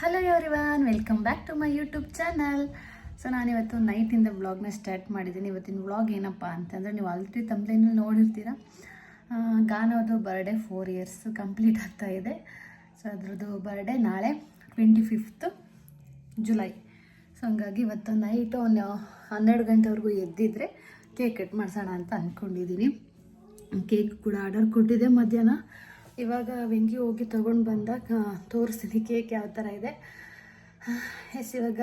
Hello everyone welcome back to my YouTube channel so ನಾನಿವತ್ತು ನೈಟಿಂದ ವ್ಲಾಗ್ನ ಸ್ಟಾರ್ಟ್ ಮಾಡಿದ್ದೀನಿ. ಇವತ್ತಿನ ವ್ಲಾಗ್ ಏನಪ್ಪ ಅಂತಂದರೆ ನೀವು ಆಲ್ರೆಡಿ ತಮ್ಲೇನಲ್ಲಿ ನೋಡಿರ್ತೀರ. ಗಾನವ್ರದ್ದು ಬರ್ಡೇ ಫೋರ್ ಇಯರ್ಸ್ ಕಂಪ್ಲೀಟ್ ಆಗ್ತಾ ಇದೆ. ಸೊ ಅದ್ರದ್ದು ಬರ್ಡೇ ನಾಳೆ ಟ್ವೆಂಟಿ ಫಿಫ್ತು ಜುಲೈ ಸೊ ಹಂಗಾಗಿ ಇವತ್ತು ನೈಟು ಒಂದು ಹನ್ನೆರಡು ಗಂಟೆವರೆಗೂ ಎದ್ದಿದ್ರೆ ಕೇಕ್ ಕಟ್ ಮಾಡಿಸೋಣ ಅಂತ ಅಂದ್ಕೊಂಡಿದ್ದೀನಿ ಕೇಕ್ ಕೂಡ ಆರ್ಡರ್ ಕೊಟ್ಟಿದ್ದೆ ಮಧ್ಯಾಹ್ನ. ಇವಾಗ ವೆಂಗಿ ಹೋಗಿ ತೊಗೊಂಡು ಬಂದಾಗ ತೋರಿಸ್ತೀನಿ ಕೇಕ್ ಯಾವ ಥರ ಇದೆ. ಎಸ್, ಇವಾಗ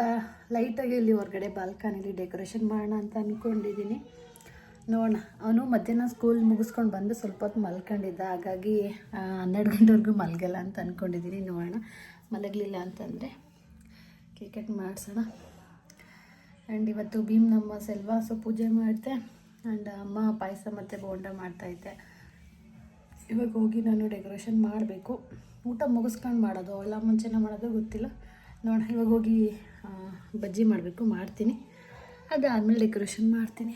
ಲೈಟಾಗಿ ಇಲ್ಲಿ ಹೊರಗಡೆ ಬಾಲ್ಕನಿಲಿ ಡೆಕೋರೇಷನ್ ಮಾಡೋಣ ಅಂತ ಅಂದ್ಕೊಂಡಿದ್ದೀನಿ ನೋಡೋಣ ಅವನು ಮಧ್ಯಾಹ್ನ ಸ್ಕೂಲ್ ಮುಗಿಸ್ಕೊಂಡು ಬಂದು ಸ್ವಲ್ಪ ಹೊತ್ತು ಮಲ್ಕೊಂಡಿದ್ದ. ಹಾಗಾಗಿ ಹನ್ನೆರಡು ಗಂಟೆವರೆಗೂ ಮಲಗಲ್ಲ ಅಂತ ಅಂದ್ಕೊಂಡಿದ್ದೀನಿ ನೋಡೋಣ, ಮಲಗಲಿಲ್ಲ ಅಂತಂದರೆ ಕೇಕ್ ಕಟ್ ಮಾಡಿಸೋಣ. ಆ್ಯಂಡ್ ಇವತ್ತು ಭೀಮ್ ನಮ್ಮ ಸೆಲ್ವಾಸು ಪೂಜೆ ಮಾಡಿದೆ ಆ್ಯಂಡ್ ಅಮ್ಮ ಪಾಯಸ ಮತ್ತು ಬೋಂಡ ಮಾಡ್ತಾಯಿದ್ದೆ ಇವಾಗ ಹೋಗಿ ನಾನು ಡೆಕೋರೇಷನ್ ಮಾಡಬೇಕು. ಊಟ ಮುಗಿಸ್ಕೊಂಡು ಮಾಡೋದು, ಅವೆಲ್ಲ ಮುಂಚೆನೇ ಮಾಡೋದು ಗೊತ್ತಿಲ್ಲ. ನೋಡ ಇವಾಗ ಹೋಗಿ ಬಜ್ಜಿ ಮಾಡಬೇಕು, ಮಾಡ್ತೀನಿ. ಅದಾದಮೇಲೆ ಡೆಕೋರೇಷನ್ ಮಾಡ್ತೀನಿ.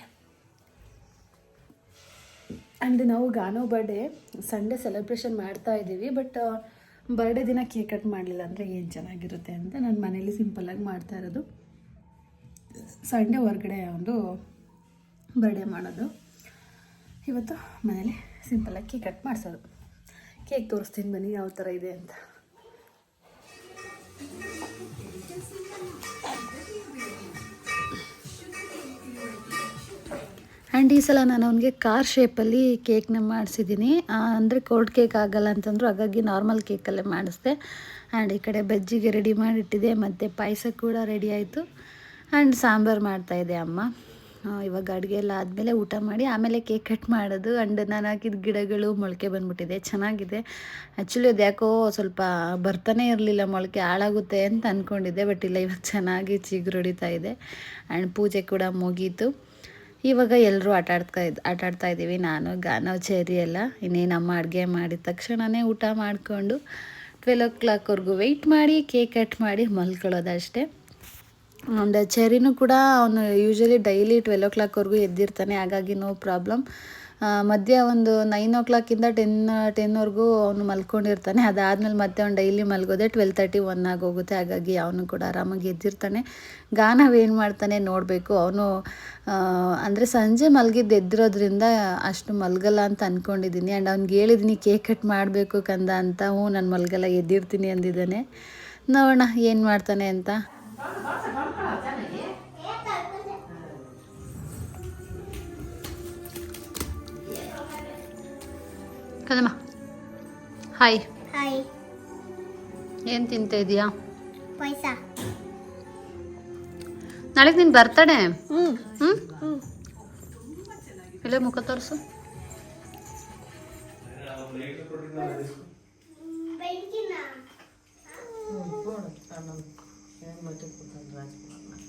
ಆ್ಯಂಡ್ ನಾವು ಗಾನೋ ಬರ್ಡೇ, ಸಂಡೇ ಸೆಲೆಬ್ರೇಷನ್ ಮಾಡ್ತಾ ಇದ್ದೀವಿ, ಬಟ್ ಬರ್ಡೇ ದಿನ ಕೇಕ್ ಕಟ್ ಮಾಡಲಿಲ್ಲ ಅಂದರೆ ಏನು ಚೆನ್ನಾಗಿರುತ್ತೆ ಅಂತ ನಾನು ಮನೇಲಿ ಸಿಂಪಲ್ಲಾಗಿ ಮಾಡ್ತಾ ಇರೋದು. ಸಂಡೇ ಹೊರಗಡೆ ಒಂದು ಬರ್ಡೇ ಮಾಡೋದು. ಇವತ್ತು ಮನೇಲಿ ಸಿಂಪಲ್ಲಾಗಿ ಕೇಕ್ ಕಟ್ ಮಾಡಿಸೋದು. ಕೇಕ್ ತೋರಿಸ್ತೀನಿ ಬನ್ನಿ ಯಾವ ಥರ ಇದೆ ಅಂತ. ಆ್ಯಂಡ್ ಈ ಸಲ ನಾನು ಅವನಿಗೆ ಕಾರ್ ಶೇಪಲ್ಲಿ ಕೇಕ್ನ ಮಾಡಿಸಿದ್ದೀನಿ. ಅಂದರೆ ಕೋಲ್ಡ್ ಕೇಕ್ ಆಗಲ್ಲ ಅಂತಂದ್ರು ಹಾಗಾಗಿ ನಾರ್ಮಲ್ ಕೇಕಲ್ಲೇ ಮಾಡಿಸ್ದೆ. ಆ್ಯಂಡ್ ಈ ಕಡೆ ಬಜ್ಜಿಗೆ ರೆಡಿ ಮಾಡಿಟ್ಟಿದೆ, ಮತ್ತು ಪಾಯಸ ಕೂಡ ರೆಡಿ ಆಯಿತು. ಆ್ಯಂಡ್ ಸಾಂಬಾರು ಮಾಡ್ತಾಯಿದೆ ಅಮ್ಮ. ಇವಾಗ ಅಡುಗೆ ಎಲ್ಲ ಆದಮೇಲೆ ಊಟ ಮಾಡಿ ಆಮೇಲೆ ಕೇಕ್ ಕಟ್ ಮಾಡೋದು ಆ್ಯಂಡ್ ನಾನು ಹಾಕಿದ ಗಿಡಗಳು ಮೊಳಕೆ ಬಂದ್ಬಿಟ್ಟಿದೆ. ಚೆನ್ನಾಗಿದೆ. ಆ್ಯಕ್ಚುಲಿ ಅದು ಯಾಕೋ ಸ್ವಲ್ಪ ಬರ್ತಾನೆ ಇರಲಿಲ್ಲ, ಮೊಳಕೆ ಹಾಳಾಗುತ್ತೆ ಅಂತ ಅಂದ್ಕೊಂಡಿದ್ದೆ ಬಟ್ ಇಲ್ಲ, ಇವಾಗ ಚೆನ್ನಾಗಿ ಚಿಗುರೊಡಿತಾ ಇದೆ ಆ್ಯಂಡ್ ಪೂಜೆ ಕೂಡ ಮುಗೀತು. ಇವಾಗ ಎಲ್ಲರೂ ಆಟ ಆಡ್ತಾ ಇದ್, ಆಟ ಆಡ್ತಾ ಇದ್ದೀವಿ, ನಾನು, ಗಾನವ್, ಚೇರಿ ಎಲ್ಲ. ಇನ್ನೇನು ಅಮ್ಮ ಅಡುಗೆ ಮಾಡಿದ ತಕ್ಷಣವೇ ಊಟ ಮಾಡಿಕೊಂಡು ಟ್ವೆಲ್ ಓ ಕ್ಲಾಕ್ವರೆಗೂ ವೆಯ್ಟ್ ಮಾಡಿ, ಕೇಕ್ ಕಟ್ ಮಾಡಿ ಮಲ್ಕೊಳ್ಳೋದಷ್ಟೇ ಒಂದು ಚೆರಿನೂ ಕೂಡ ಅವನು ಯೂಶ್ವಲಿ ಡೈಲಿ ಟ್ವೆಲ್ ಓ ಕ್ಲಾಕ್ವರೆಗೂ ಎದ್ದಿರ್ತಾನೆ, ಹಾಗಾಗಿ ನೋ ಪ್ರಾಬ್ಲಮ್ ಮಧ್ಯ ಒಂದು ನೈನ್ ಓ ಕ್ಲಾಕಿಂದ ಟೆನ್ ಟೆನ್ವರೆಗೂ ಅವನು ಮಲ್ಕೊಂಡಿರ್ತಾನೆ. ಅದಾದಮೇಲೆ ಮತ್ತೆ ಅವ್ನು ಡೈಲಿ ಮಲ್ಗೋದೆ ಟ್ವೆಲ್ ತರ್ಟಿ ಒನ್ ಆಗೋಗುತ್ತೆ ಹಾಗಾಗಿ ಅವನು ಕೂಡ ಆರಾಮಾಗಿ ಎದ್ದಿರ್ತಾನೆ. ಗಾನವೇನು ಮಾಡ್ತಾನೆ ನೋಡಬೇಕು. ಅವನು ಅಂದರೆ ಸಂಜೆ ಮಲಗಿದ್ದು ಎದ್ದಿರೋದ್ರಿಂದ ಅಷ್ಟು ಮಲಗಲ್ಲ ಅಂತ ಅಂದ್ಕೊಂಡಿದ್ದೀನಿ ಆ್ಯಂಡ್ ಅವ್ನಿಗೆ ಹೇಳಿದ್ದೀನಿ ಕೇಕ್ ಕಟ್ ಮಾಡಬೇಕು ಕಂದ ಅಂತ. ಹ್ಞೂ, ನಾನು ಮಲಗಲ್ಲ, ಎದ್ದಿರ್ತೀನಿ ಅಂದಿದ್ದಾನೆ. ನೋಡೋಣ, ಏನು ಮಾಡ್ತಾನೆ ಅಂತ. ಕದಮ್ಮ. ಹಾಯ್ ಹಾಯ್ ಏನು ತಿಂತ ಇದೀಯಾ? ಪಾಯಸ. ನಾಳೆಗೆ ನೀನು ಬರ್ತಡೆ ಹ್ಞೂ ಇಲ್ಲೇ ಮುಖ ತೋರಿಸು. నేను మట్టుకుంటాను రాసుకున్నాను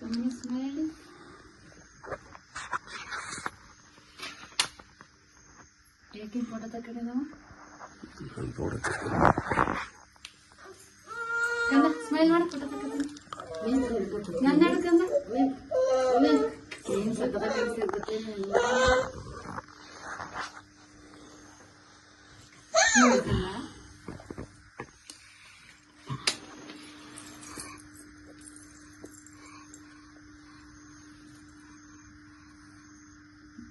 Can you smell it? Take smile ಮಾಡಿ ಫೋಟೋ ತಗೊಂಡು ನನ್ನ ಹಿಡ್ಕಂದ ಏನು ಸಕ್ಕತ್ತಾಗಿ ಕಾಣಿಸ್ತಿರ್ತೈತೆ ನೋಡಿದ್ರಲ್ಲ?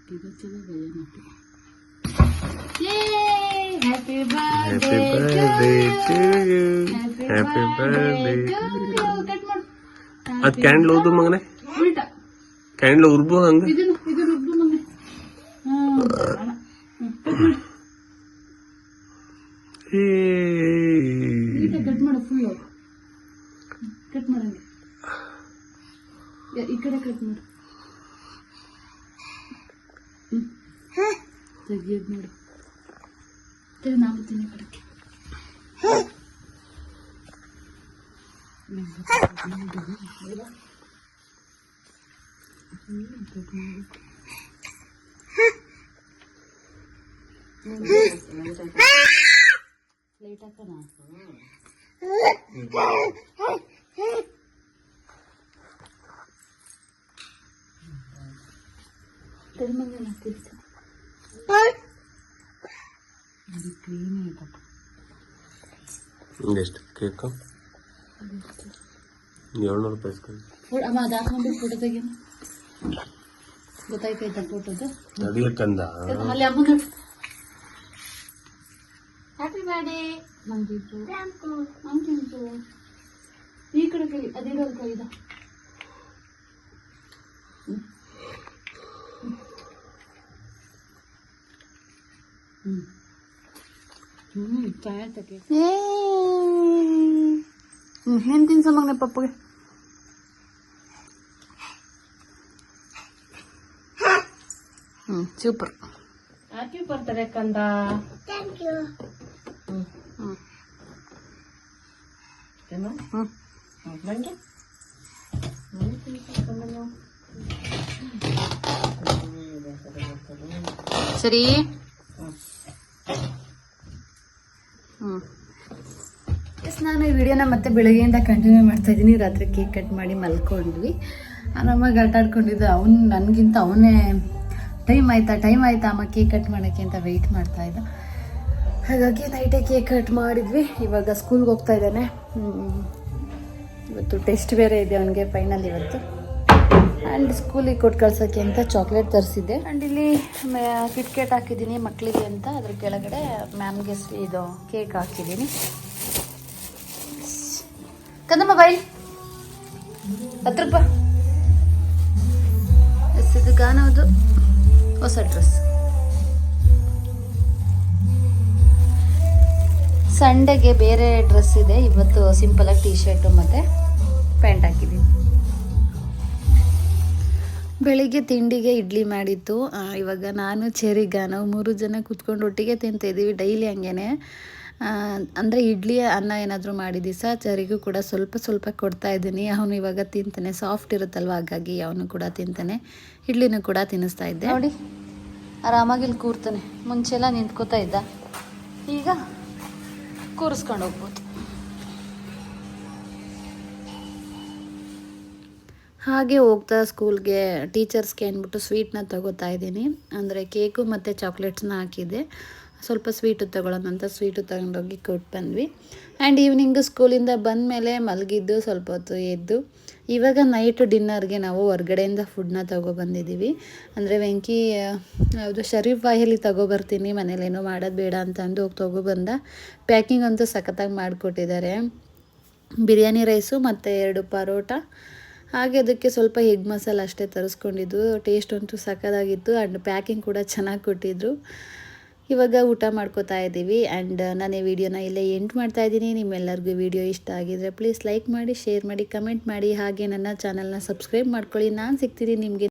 ಇದು ಚಲೋ ಇದೆ Yay! Happy birthday, to you. Happy birthday to you. ಅದ್ ಕ್ಯಾಂಡ್ಲ್ ಓದು ಮಗನೆ. ಕ್ಯಾಂಡ್ಲ್ ಉರ್ಬು ಹಂಗ? ಮಾಡು. ಈಗ ಕಟ್ ಮಾಡು ಫುಲ್ ಕಟ್ ಮಾಡಂಗೆ ಈ ಕಡೆ ಕಟ್ ಮಾಡು ಹ್ಮ್. ತೆಗೆದು ನಾಪತ್ತೀನಿ ಕಡೆಗೆ ಎಷ್ಟು ಕೇಕ್ ಏಳ್ನೂರು ರೂಪಾಯಿ ಇಸ್ಕೊಂಡು ಅಮ್ಮ ಅದು ಹಾಕೊಂಡು ಫೋಟೋ ತೆಗಿಯೋಣ ಗೊತ್ತಾಯ್ತಾಯ್ತಾ ಫೋಟೋದು ನಡಿಯಕ್ಕಂದ ಅಲ್ಲಿ ಅಮ್ಮ ನೋಡಿ ಹ್ಯಾಪಿ ಬರ್ಡೇ ಮಂಜಿತು ಮಂಜಿತು ಈ ಕಡೆ ಕೈ ಅದಿರೋದು ಕೈದ ಹ್ಞೂ ಹ್ಞೂ ಚೆನ್ನಾಗಿ ಏನು ತಿನ್ಸ ಮಗನೆ ಪಪ್ಪಗೆ ಹ್ಞೂ ಸೂಪರ್ ಹ್ಯಾಪಿ ಬರ್ತಾರೆ ಕಂದ ಥ್ಯಾಂಕ್ ಯು ಹ್ಞೂ ಹ್ಞೂ ಸರಿ ಹ್ಞೂ ಎಸ್ ನಾನು ಈ ವಿಡಿಯೋನ ಮತ್ತೆ ಬೆಳಗ್ಗೆಯಿಂದ ಕಂಟಿನ್ಯೂ ಮಾಡ್ತಾ ಇದ್ದೀನಿ. ರಾತ್ರಿ ಕೇಕ್ ಕಟ್ ಮಾಡಿ ಮಲ್ಕೊಂಡ್ವಿ. ಆರಾಮಾಗಿ ಆಟ ಆಡ್ಕೊಂಡಿದ್ದು ಅವ್ನು, ನನಗಿಂತ ಅವನೇ ಟೈಮ್ ಆಯ್ತಾ ಟೈಮ್ ಆಯ್ತಾ ಅಮ್ಮ ಕೇಕ್ ಕಟ್ ಮಾಡೋಕ್ಕೆ ಅಂತ ವೆಯ್ಟ್ ಮಾಡ್ತಾ ಇದ್ದ. ಹಾಗಾಗಿ ನೈಟೇ ಕೇಕ್ ಕಟ್ ಮಾಡಿದ್ವಿ. ಇವಾಗ ಸ್ಕೂಲ್ಗೆ ಹೋಗ್ತಾ ಇದ್ದಾನೆ. ಇವತ್ತು ಟೆಸ್ಟ್ ಬೇರೆ ಇದೆ ಅವನಿಗೆ ಫೈನಲ್ ಇವತ್ತು. ಆ್ಯಂಡ್ ಸ್ಕೂಲಿಗೆ ಕೊಟ್ಟು ಕಳ್ಸೋಕ್ಕೆ ಅಂತ ಚಾಕ್ಲೇಟ್ ತರಿಸಿದ್ದೆ. ಆ್ಯಂಡ್ ಇಲ್ಲಿ ಕಿಟ್ಕೇಟ್ ಹಾಕಿದ್ದೀನಿ ಮಕ್ಕಳಿಗೆ ಅಂತ. ಅದ್ರ ಕೆಳಗಡೆ ಮ್ಯಾಮ್ಗೆ ಇದು ಕೇಕ್ ಹಾಕಿದ್ದೀನಿ. ಕಂದಮ್ಮ ಮೊಬೈಲ್ ಹತ್ತು ರೂಪಾಯಿ ಎಸ್ ಇದು ಹೊಸ ಡ್ರೆಸ್ ಸಂಡೆಗೆ ಬೇರೆ ಡ್ರೆಸ್ ಇದೆ. ಇವತ್ತು ಸಿಂಪಲಾಗಿ ಟೀ ಶರ್ಟು ಮತ್ತು ಪ್ಯಾಂಟ್ ಹಾಕಿದ್ದೀನಿ ಬೆಳಿಗ್ಗೆ ತಿಂಡಿಗೆ ಇಡ್ಲಿ ಮಾಡಿತ್ತು ಇವಾಗ ನಾನು ಚೇರಿ ನಾವು ಮೂರು ಜನ ಕೂತ್ಕೊಂಡು ಒಟ್ಟಿಗೆ ತಿಂತಾಯಿದ್ದೀವಿ ಡೈಲಿ ಹಂಗೇನೆ. ಅಂದರೆ ಇಡ್ಲಿ ಅನ್ನ ಏನಾದರೂ ಮಾಡಿದ್ದಿ ಸಹ ಚರಿಗೂ ಕೂಡ ಸ್ವಲ್ಪ ಸ್ವಲ್ಪ ಕೊಡ್ತಾ ಇದ್ದೀನಿ. ಅವನು ಇವಾಗ ತಿಂತಾನೆ. ಸಾಫ್ಟ್ ಇರುತ್ತಲ್ವ? ಹಾಗಾಗಿ ಅವನು ಕೂಡ ತಿಂತಾನೆ. ಇಡ್ಲಿನೂ ಕೂಡ ತಿನ್ನಿಸ್ತಾ ಇದ್ದೆ. ನೋಡಿ ಆರಾಮಾಗಿ ಇಲ್ಲಿ ಕೂರ್ತಾನೆ. ಮುಂಚೆಲ್ಲ ನಿಂತ್ಕೋತಾ ಇದ್ದ. ಈಗ ಕೂರಿಸ್ಕೊಂಡು ಹೋಗ್ಬೋದು. ಹಾಗೆ ಹೋಗ್ತಾ ಸ್ಕೂಲ್ಗೆ ಟೀಚರ್ಸ್ಗೆ ಅಂದ್ಬಿಟ್ಟು ಸ್ವೀಟ್ನ ತಗೋತಾ ಇದ್ದೀನಿ. ಅಂದರೆ ಕೇಕು ಮತ್ತು ಚಾಕ್ಲೇಟ್ಸ್ನ ಹಾಕಿದ್ದೆ. ಸ್ವಲ್ಪ ಸ್ವೀಟು ತಗೊಳ್ಳೋಣ ಅಂತ ಸ್ವೀಟು ತಗೊಂಡೋಗಿ ಕೊಟ್ಟು ಬಂದ್ವಿ. ಆ್ಯಂಡ್ ಈವ್ನಿಂಗು ಸ್ಕೂಲಿಂದ ಬಂದಮೇಲೆ ಮಲಗಿದ್ದು ಸ್ವಲ್ಪ ಹೊತ್ತು ಎದ್ದು, ಇವಾಗ ನೈಟ್ ಡಿನ್ನರ್ಗೆ ನಾವು ಹೊರ್ಗಡೆಯಿಂದ ಫುಡ್ನ ತೊಗೊಬಂದಿದ್ದೀವಿ ಅಂದರೆ ವೆಂಕಿ ಯಾವುದು ಶರೀಫ್ ಬಾಯಲ್ಲಿ ತೊಗೊಬರ್ತೀನಿ ಮನೇಲೇನೋ ಮಾಡೋದು ಬೇಡ ಅಂತ ಅಂದು ಹೋಗಿ ತೊಗೊಬಂದ ಪ್ಯಾಕಿಂಗ್ ಅಂತೂ ಸಖತ್ತಾಗಿ ಮಾಡಿಕೊಟ್ಟಿದ್ದಾರೆ. ಬಿರಿಯಾನಿ ರೈಸು ಮತ್ತು ಎರಡು ಪರೋಟ. ಹಾಗೆ ಅದಕ್ಕೆ ಸ್ವಲ್ಪ ಎಗ್ ಮಸಾಲ ಅಷ್ಟೇ ತರಿಸ್ಕೊಂಡಿದ್ದು. ಟೇಸ್ಟ್ ಅಂತೂ ಸಖತ್ತಾಗಿತ್ತು. ಆ್ಯಂಡ್ ಪ್ಯಾಕಿಂಗ್ ಕೂಡ ಚೆನ್ನಾಗಿ ಕೊಟ್ಟಿದ್ರು. ಇವಾಗ ಊಟ ಮಾಡ್ಕೋತಾ ಇದ್ದೀವಿ. ಆ್ಯಂಡ್ ನಾನು ಈ ವಿಡಿಯೋನ ಇಲ್ಲೇ ಎಂಡ್ ಮಾಡ್ತಾ ಇದ್ದೀನಿ. ನಿಮ್ಮೆಲ್ಲರಿಗೂ ವಿಡಿಯೋ ಇಷ್ಟ ಆಗಿದ್ರೆ ಪ್ಲೀಸ್ ಲೈಕ್ ಮಾಡಿ ಶೇರ್ ಮಾಡಿ ಕಮೆಂಟ್ ಮಾಡಿ. ಹಾಗೆ ನನ್ನ ಚಾನಲ್ನ ಸಬ್ಸ್ಕ್ರೈಬ್ ಮಾಡ್ಕೊಳ್ಳಿ. ನಾನು ಸಿಗ್ತೀನಿ ನಿಮಗೆ.